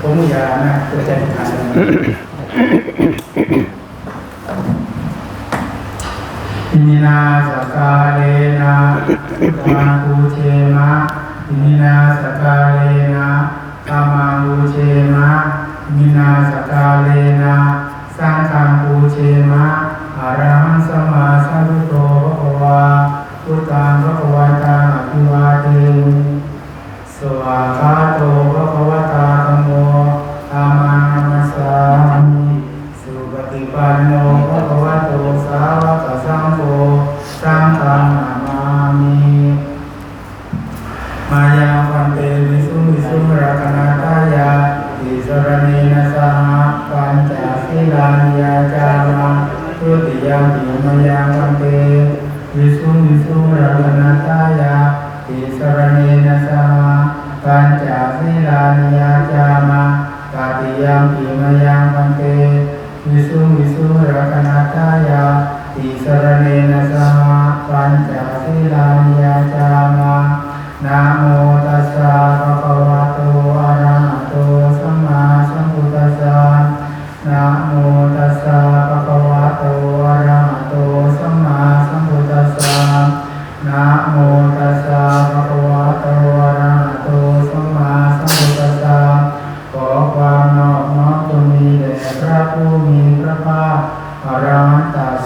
ผมอย่านะจะใจขาดอิมินาสกาเลนะมาภูเชมะอิมินาสกาเลนะกามาภูเชมะอิมินาสกาเลนะสังฆังภูเชมะ เนนะสหปัญจศีลานิยาจามาตาติยมปิมยังพันเตวิสุงวิสุงรักนาทายา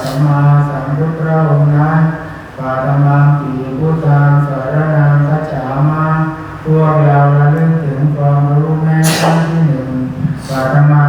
สัมมาสัมพุทธพระองค์นั้นปาตมังปีพุทธังสารนังคัจฉามาพวกเราระลึกถึงความรู้แม่ขั้นที่หนึ่งปาตมา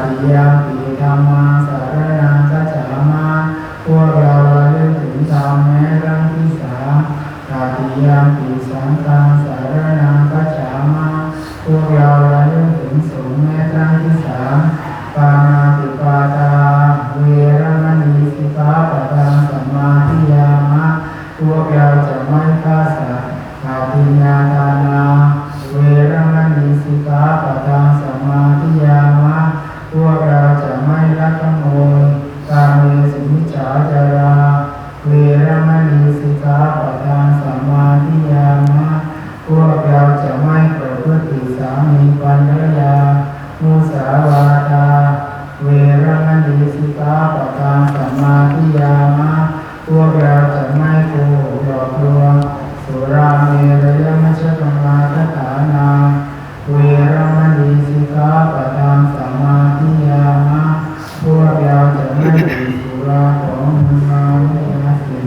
ติยามปีธรรมังสาร ยามะพวกเราจะไม่โกหกหลอกลวงสุราเมรยมัชฌปมาทฐานาเวรมณีสิกขาปะทานสมาทิยามะพวกเราจะไม่ดื่มสุราของมึนเมาไม่อาสิ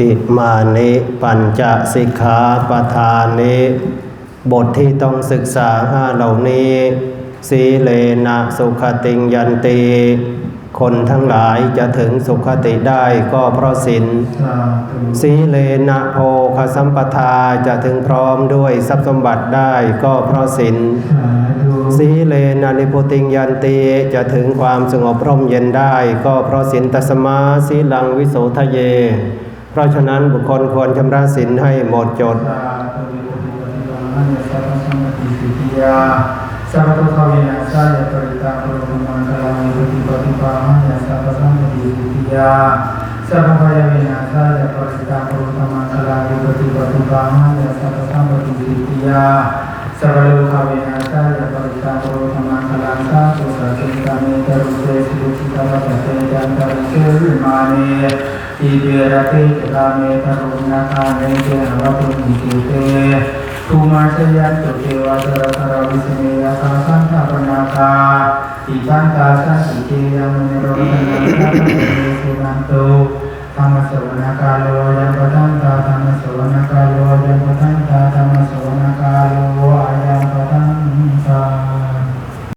อิมานิปัญจสิกขาปทานิ บทที่ต้องศึกษาห้าเหล่านี้ สีเลนะสุขติงยันตีคนทั้งหลายจะถึงสุขติได้ก็เพราะศีลสาธุสีเลนะโภคสัมปทาจะถึงพร้อมด้วยทรัพย์สมบัติได้ก็เพราะศีลสาธุสีเลนะนิพุติงยันตีจะถึงความสงบร่มเย็นได้ก็เพราะศีลตัสมาสีลังวิโสทะเย เพราะฉะนั้นบุคคลควรชำระศีลให้หมดจดสาธุวิปฏิป ฏิปันนะสัพพสัมปติสิทธิยาสัพพทุกขวินาศายปริตาปุรุมังคลังวิปฏิปฏิปันนะสัพพสัม ปติสิทธิยาสัพพพยวินาศายปริตาปุรุมังคลังวิปฏิปฏิปันนะสัพพสัมปติสิทธิยาสัพพทุกขวินาศายปริตาปุรุมังคลังสัพพสัจจิตามิตรุเตสุจิตาปัจเจจันตริเชวิมาเน อิเดระเตจกาเมตรุณาคาเนเจหวตุนิเกเตภูมาชยันตุเทวาจรสารวิสเมยาคาสันทปนาคา อิปันตาสัสิเกยังมุนิโรธนาสัพเพสุนันโต